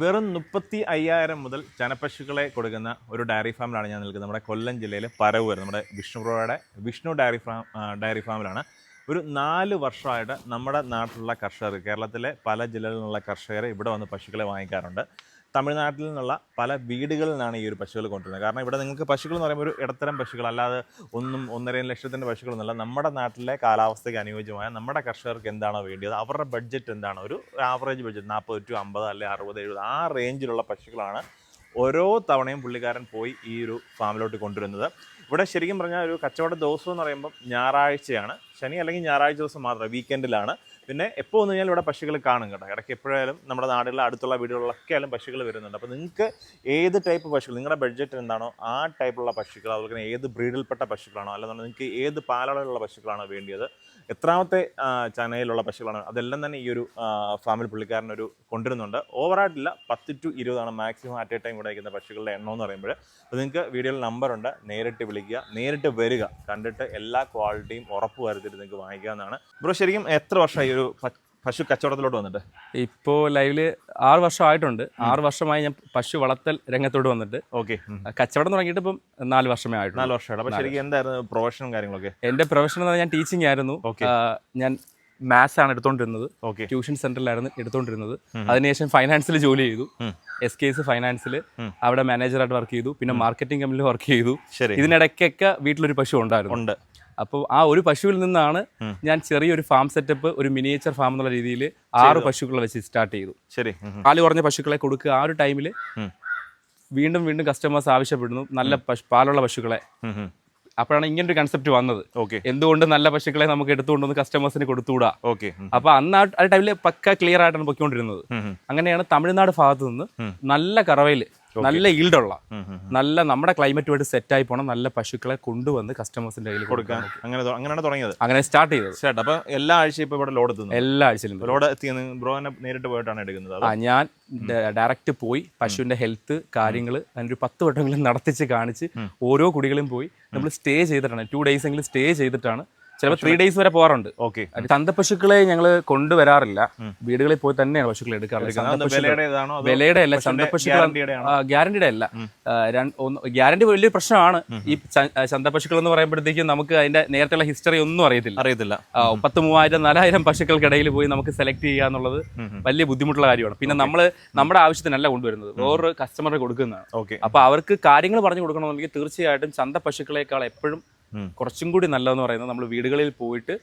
വെറും മുപ്പത്തി അയ്യായിരം മുതൽ ചനപ്പശുക്കളെ കൊടുക്കുന്ന ഒരു ഡയറി ഫാമിലാണ് ഞാൻ നിൽക്കുന്നത്. നമ്മുടെ കൊല്ലം ജില്ലയിലെ പരവൂർ നമ്മുടെ വിഷ്ണുപ്രോയുടെ വിഷ്ണു ഡയറി ഫാം ഡയറി ഫാമിലാണ്. ഒരു നാല് വർഷമായിട്ട് നമ്മുടെ നാട്ടിലുള്ള കർഷകർ കേരളത്തിലെ പല ജില്ലകളിലുള്ള കർഷകർ ഇവിടെ വന്ന് പശുക്കളെ വാങ്ങിക്കാറുണ്ട്. തമിഴ്നാട്ടിൽ നിന്നുള്ള പല വീടുകളിൽ നിന്നാണ് ഈ ഒരു പശുക്കൾ കൊണ്ടുവരുന്നത്. കാരണം ഇവിടെ നിങ്ങൾക്ക് പശുക്കൾ എന്ന് പറയുമ്പോൾ ഒരു ഇടത്തരം പശുക്കൾ അല്ലാതെ ഒന്നും ഒന്നര ലക്ഷത്തിന്റെ പശുക്കളൊന്നുമല്ല നമ്മുടെ നാട്ടിലെ കാലാവസ്ഥയ്ക്ക് അനുയോജ്യമായ നമ്മുടെ കർഷകർക്ക് എന്താണോ വേണ്ടിയത് അവരുടെ ബഡ്ജറ്റ് എന്താണ്? ഒരു ആവറേജ് ബഡ്ജറ്റ് നാൽപ്പത് ടു അമ്പത് അല്ലെ അറുപത് എഴുപത് ആ റേഞ്ചിലുള്ള പശുക്കളാണ് ഓരോ തവണയും പുള്ളിക്കാരൻ പോയി ഈ ഒരു ഫാമിലോട്ട് കൊണ്ടുവരുന്നത്. ഇവിടെ ശരിക്കും പറഞ്ഞാൽ ഒരു കച്ചവട ദിവസം എന്ന് പറയുമ്പോൾ ഞായറാഴ്ചയാണ്. ശനി അല്ലെങ്കിൽ ഞായറാഴ്ച ദിവസം മാത്രം വീക്കെൻഡിലാണ് പിന്നെ എപ്പോൾ വന്നു കഴിഞ്ഞാൽ ഇവിടെ പശുക്കൾ കാണും കേട്ടോ. ഇടയ്ക്ക് എപ്പോഴായാലും നമ്മുടെ നാടുകളിലെ അടുത്തുള്ള വീടുകളിലൊക്കെ ആയാലും പശുക്കൾ വരുന്നുണ്ട്. അപ്പോൾ നിങ്ങൾക്ക് ഏത് ടൈപ്പ് പശുക്കൾ നിങ്ങളുടെ ബഡ്ജറ്റ് എന്താണോ ആ ടൈപ്പുള്ള പശുക്കൾ അതുപോലെ തന്നെ ഏത് ബ്രീഡിൽപ്പെട്ട പശുക്കളാണോ അല്ലെന്നുണ്ടെങ്കിൽ നിങ്ങൾക്ക് ഏത് പാലളവിലുള്ള പശുക്കളാണോ വേണ്ടിയത് എത്രാമത്തെ ചനയിലുള്ള പശുക്കളാണ് അതെല്ലാം തന്നെ ഈ ഒരു ഫാമിൽ പുള്ളിക്കാരൻ ഒരു കൊണ്ടുവരുന്നുണ്ട്. ഓവറായിട്ടില്ല പത്ത് ടു ഇരുപതാണ് മാക്സിമം അറ്റ് എ ടൈം ഇവിടെ പശുക്കളുടെ എണ്ണം എന്ന് പറയുമ്പോൾ. അപ്പോൾ നിങ്ങൾക്ക് വീഡിയോയിൽ നമ്പറുണ്ട് നേരിട്ട് വിളിക്കുക നേരിട്ട് വരിക കണ്ടിട്ട് എല്ലാ ക്വാളിറ്റിയും ഉറപ്പ് വരുത്തിയിട്ട് നിങ്ങൾക്ക് വാങ്ങിക്കാവുന്നതാണ്. ബ്രോ ശരിക്കും എത്ര വർഷമായി ഒരു പശു കച്ചവടത്തിലോട്ട് വന്നിട്ട്? ഇപ്പോൾ ലൈവിൽ ആറ് വർഷമായിട്ടുണ്ട് ആറ് വർഷമായി ഞാൻ പശു വളർത്തൽ രംഗത്തോട്ട് വന്നിട്ട്. ഓക്കെ. കച്ചവടം തുടങ്ങിയിട്ട് ഇപ്പം നാല് വർഷമേ ആയിട്ടുള്ളൂ. നാല് വർഷമായിട്ട്. അപ്പോൾ ശരിക്കും എന്തായിരുന്നു പ്രൊഫഷനും കാര്യങ്ങളൊക്കെ? എന്റെ പ്രൊഫഷൻ എന്ന് പറഞ്ഞാൽ ഞാൻ ടീച്ചിങ് ആയിരുന്നു. ഞാൻ മാത്സ് ആണ് എടുത്തോണ്ടിരുന്നത്. ട്യൂഷൻ സെന്ററിലായിരുന്നു എടുത്തോണ്ടിരുന്നത്. അതിനുശേഷം ഫൈനാൻസിൽ ജോലി ചെയ്തു. എസ് കെ എസ് ഫൈനാൻസിൽ. അവിടെ മാനേജറായിട്ട് വർക്ക് ചെയ്തു. പിന്നെ മാർക്കറ്റിംഗ് കമ്പനിയിൽ വർക്ക് ചെയ്തു. ശരി. ഇതിനിടയ്ക്കൊക്കെ വീട്ടിലൊരു പശു ഉണ്ടായിരുന്നു. ഉണ്ട്. അപ്പോൾ ആ ഒരു പശുവിൽ നിന്നാണ് ഞാൻ ചെറിയൊരു ഫാം സെറ്റപ്പ് ഒരു മിനിയേച്ചർ ഫാം എന്നുള്ള രീതിയിൽ ആറ് പശുക്കളെ വെച്ച് സ്റ്റാർട്ട് ചെയ്തു. ശരി. പാൽ കുറഞ്ഞ പശുക്കളെ കൊടുക്കുക. ആ ഒരു ടൈമിൽ വീണ്ടും വീണ്ടും കസ്റ്റമേഴ്സ് ആവശ്യപ്പെടുന്നു. നല്ല പശു പാലുള്ള പശുക്കളെ. ഉം, ഇങ്ങനെ ഒരു ഇങ്ങനൊരു കൺസെപ്റ്റ് വന്നത്. ഓക്കെ എന്തുകൊണ്ട് നല്ല പശുക്കളെ നമുക്ക് എടുത്തുകൊണ്ടുവന്ന് കസ്റ്റമേഴ്സിന് കൊടുത്തുകൂടാ? ഓക്കെ അപ്പൊ അന്ന് ആ- ടൈമിൽ പക്ക ക്ലിയർ ആയിട്ടാണ് പൊയ്ക്കൊണ്ടിരുന്നത്. അങ്ങനെയാണ് തമിഴ്നാട് ഭാഗത്ത് നിന്ന് നല്ല കറവയിൽ നല്ല ഈൽഡുള്ള. നല്ല നമ്മുടെ ക്ലൈമറ്റുമായിട്ട് സെറ്റ് ആയി പോകണം നല്ല പശുക്കളെ കൊണ്ടുവന്ന് കസ്റ്റമേഴ്സിന്റെ കയ്യിൽ കൊടുക്കാൻ. അങ്ങനെ അങ്ങനെയാണ് തുടങ്ങിയത്. അങ്ങനെ സ്റ്റാർട്ട് ചെയ്തത്. ചേട്ടാ അപ്പൊ എല്ലാ ആഴ്ചയും ഇപ്പൊ ഇവിടെ ലോഡ് എത്തുന്നു എല്ലാ ആഴ്ചയിലും ലോഡ് എത്തിയെന്ന് തന്നെ നേരിട്ട് പോയിട്ടാണ് എടുക്കുന്നത്? ആ ഞാൻ ഡയറക്റ്റ് പോയി പശുവിന്റെ ഹെൽത്ത് കാര്യങ്ങൾ അതിനൊരു പത്ത് വട്ടമെങ്കിലും നടത്തിച്ച് കാണിച്ച് ഓരോ കുടികളും പോയി നമ്മൾ സ്റ്റേ ചെയ്തിട്ടാണ്. ടു ഡേയ്സ് എങ്കിലും സ്റ്റേ ചെയ്തിട്ടാണ് ചിലപ്പോൾ ത്രീ ഡേയ്സ് വരെ പോകാറുണ്ട്. ഓക്കെ ചന്തപ്പശുക്കളെ ഞങ്ങൾ കൊണ്ടുവരാറില്ല. വീടുകളിൽ പോയി തന്നെയാണ് പശുക്കളെ എടുക്കാറുള്ളത് വിലയുടെ അല്ല ചന്തപ്പശുക്കൾ ഗ്യാരണ്ടിയുടെ അല്ല. ഗ്യാരണ്ടി വലിയൊരു പ്രശ്നമാണ്. ഈ ചന്തപ്പശുക്കൾ എന്ന് പറയുമ്പോഴത്തേക്കും നമുക്ക് അതിന്റെ നേരത്തെയുള്ള ഹിസ്റ്ററി ഒന്നും അറിയത്തില്ല. അറിയത്തില്ല. പത്ത് മൂവായിരം നാലായിരം പശുക്കൾക്കിടയിൽ പോയി നമുക്ക് സെലക്ട് ചെയ്യുക എന്നുള്ളത് വലിയ ബുദ്ധിമുട്ടുള്ള കാര്യമാണ്. പിന്നെ നമ്മൾ നമ്മുടെ ആവശ്യത്തിനല്ല കൊണ്ടുവരുന്നത്. വേറൊരു കസ്റ്റമറെ കൊടുക്കുന്നതാണ്. ഓക്കെ അപ്പൊ അവർക്ക് കാര്യങ്ങൾ പറഞ്ഞു കൊടുക്കണമെന്നുണ്ടെങ്കിൽ തീർച്ചയായിട്ടും ചന്ത പശുക്കളെക്കാൾ എപ്പോഴും. കുറച്ചും കൂടി നല്ലതെന്ന് പറയുന്നത് നമ്മൾ വീടുകളിൽ പോയിട്ട്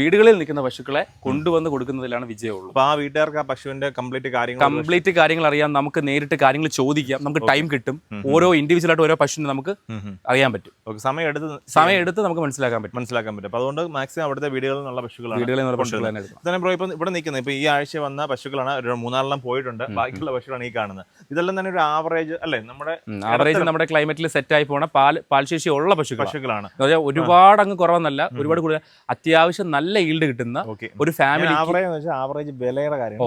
വീടുകളിൽ നിൽക്കുന്ന പശുക്കളെ കൊണ്ടുവന്ന് കൊടുക്കുന്നതിലാണ് വിജയമുള്ളൂ ആ വീട്ടുകാർക്ക് ആ പശുവിന്റെ കംപ്ലീറ്റ് കാര്യങ്ങൾ കംപ്ലീറ്റ് കാര്യങ്ങൾ അറിയാം. നമുക്ക് നേരിട്ട് കാര്യങ്ങൾ ചോദിക്കാം. നമുക്ക് ടൈം കിട്ടും. ഓരോ ഇൻഡിവിജ്വൽ ആയിട്ട് ഓരോ പശുവിനെ നമുക്ക് അറിയാൻ പറ്റും. സമയം എടുത്ത് സമയം എടുത്ത് നമുക്ക് മനസ്സിലാക്കാൻ പറ്റും. മനസ്സിലാക്കാൻ പറ്റും. അപ്പൊ അതുകൊണ്ട് മാക്സിമം അവിടുത്തെ വീടുകളിൽ നിന്നുള്ള പശുക്കളാണ് വീടുകളിൽ നിന്നുള്ള പശുക്കൾ തന്നെ ബ്രോ ഇപ്പൊ ഇവിടെ നിൽക്കുന്നത്. ഇപ്പൊ ഈ ആഴ്ച വന്ന പശുക്കളാണ് ഒരു മൂന്നാലെണ്ണം പോയിട്ടുണ്ട്. ബാക്കിയുള്ള പശുക്കളാണ് ഈ കാണുന്നത്. ഇതെല്ലാം തന്നെ ഒരു ആവറേജ് അല്ലേ? നമ്മുടെ ആവറേജ് നമ്മുടെ ക്ലൈമറ്റിൽ സെറ്റ് ആയി പോണ പാൽ പാൽശേഷി ഉള്ള പശുക്കൾ പശുക്കളാണ്. പറഞ്ഞാൽ ഒരുപാട് അങ്ങ് കുറവെന്നല്ല ഒരുപാട് കൂടുതൽ അത്യാവശ്യം നല്ല ഈൽഡ് കിട്ടുന്ന ഒരു ഫാമിലി ആവറേജ് വിലയുടെ കാര്യം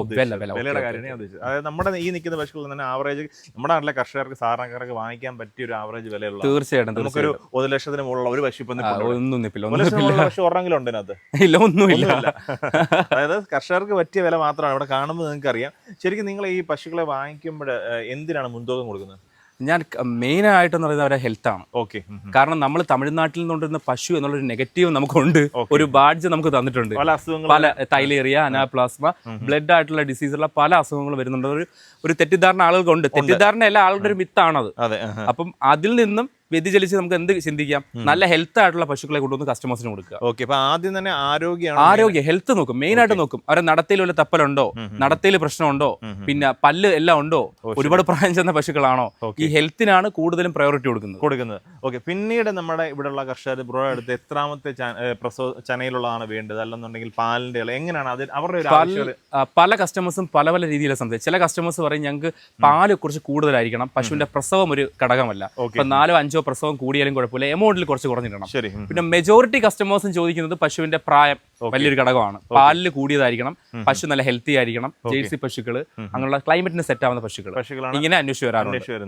അതായത് നമ്മുടെ ഈ നിൽക്കുന്ന പശുക്കളിൽ തന്നെ ആവറേജ് നമ്മുടെ നാട്ടിലെ കർഷകർക്ക് സാധാരണക്കാർക്ക് വാങ്ങിക്കാൻ പറ്റിയ ഒരു ആവറേജ് വിലയുള്ള തീർച്ചയായിട്ടും നമുക്കൊരു ഒരു ലക്ഷത്തിന് മുകളിലുള്ള ഒരു പശു. ഒന്നും നിപ്പില്ല ഒരു ഒന്നും ലക്ഷത്തിന് നിപ്പില്ല മുകളിലുള്ള പശു ഒരെങ്കിലും ഉണ്ട് ഇതിനകത്ത്. ഇല്ല ഒന്നുമില്ല. അതായത് കർഷകർക്ക് പറ്റിയ വില മാത്രമാണ്. ഇവിടെ കാണുമ്പോൾ നിങ്ങൾക്ക് അറിയാം ശരിക്കും നിങ്ങൾ ഈ പശുക്കളെ വാങ്ങിക്കുമ്പോൾ എന്തിനാണ് മുൻതൂക്കം കൊടുക്കുന്നത്? ഞാൻ മെയിൻ ആയിട്ടെന്ന് പറയുന്നത് അവരുടെ ഹെൽത്ത് ആണ് ഓക്കെ കാരണം നമ്മൾ തമിഴ്നാട്ടിൽ നിന്നുകൊണ്ടിരുന്ന പശു എന്നുള്ളൊരു നെഗറ്റീവ് നമുക്കുണ്ട്. ഒരു ബാഡ്ജ് നമുക്ക് തന്നിട്ടുണ്ട്. പല അസുഖങ്ങൾ പല തൈലേറിയ അനാപ്ലാസ്മ ബ്ലഡ് ആയിട്ടുള്ള ഡിസീസുള്ള പല അസുഖങ്ങളും വരുന്നുണ്ട്. ഒരു ഒരു തെറ്റിദ്ധാരണ ആളുകൾക്കുണ്ട്. തെറ്റിദ്ധാരണ എല്ലാ ആളുടെ ഒരു മിത്താണത്. അപ്പം അതിൽ നിന്നും വ്യതിചലിച്ച് നമുക്ക് എന്ത് ചിന്തിക്കാം? നല്ല ഹെൽത്ത് ആയിട്ടുള്ള പശുക്കളെ കൊണ്ടുവന്ന് കസ്റ്റമേഴ്സിന് കൊടുക്കുക. ഓക്കെ അപ്പൊ ആദ്യം തന്നെ ആരോഗ്യമാണ് ആരോഗ്യ ഹെൽത്ത് നോക്കും മെയിൻ ആയിട്ട് നോക്കും. അവരെ നടത്തയിൽ വല്ല തപ്പലുണ്ടോ? നടത്തയിൽ പ്രശ്നമുണ്ടോ? പിന്നെ പല്ല് എല്ലാം ഉണ്ടോ? ഒരുപാട് പ്രായം ചെന്ന പശുക്കളാണോ? ഈ ഹെൽത്തിനാണ് കൂടുതലും പ്രയോറിറ്റി കൊടുക്കുന്നത്. കൊടുക്കുന്നത്. ഓക്കെ പിന്നീട് നമ്മുടെ ഇവിടെയുള്ള കർഷകർ ബ്രോ അടുത്ത് എത്രാമത്തെ പ്രസവ ചനയിലുള്ളതാണ് വേണ്ടത്? അല്ലെന്നുണ്ടെങ്കിൽ പാലിന്റെ എങ്ങനെയാണ്? അത് അവരുടെ പല കസ്റ്റമേഴ്സും പല പല രീതിയിലാണ് സംസാരിക്കും ചില കസ്റ്റമേഴ്സ് പറയും ഞങ്ങൾക്ക് പാൽ കുറച്ച് കൂടുതലായിരിക്കണം. പശുവിന്റെ പ്രസവം ഒരു ഘടകമല്ല. നാലോ അഞ്ചോ പ്രസവം കൂടിയാലും കുഴപ്പമില്ല. എമൗണ്ടിൽ കുറച്ച് കുറഞ്ഞിടണം. ശരി. പിന്നെ മെജോറിറ്റി കസ്റ്റമേഴ്സും ചോദിക്കുന്നത് പശുവിന്റെ പ്രായം വലിയൊരു ഘടകമാണ്. പാലിൽ കൂടിയതായിരിക്കണം. പശു നല്ല ഹെൽത്തി ആയിരിക്കണം. ജേഴ്സി പശുക്കൾ അങ്ങനെയുള്ള ക്ലൈമറ്റിന് സെറ്റ് ആവുന്ന പശുക്കൾ ഇങ്ങനെ അന്വേഷിച്ച് വരാറുണ്ട്.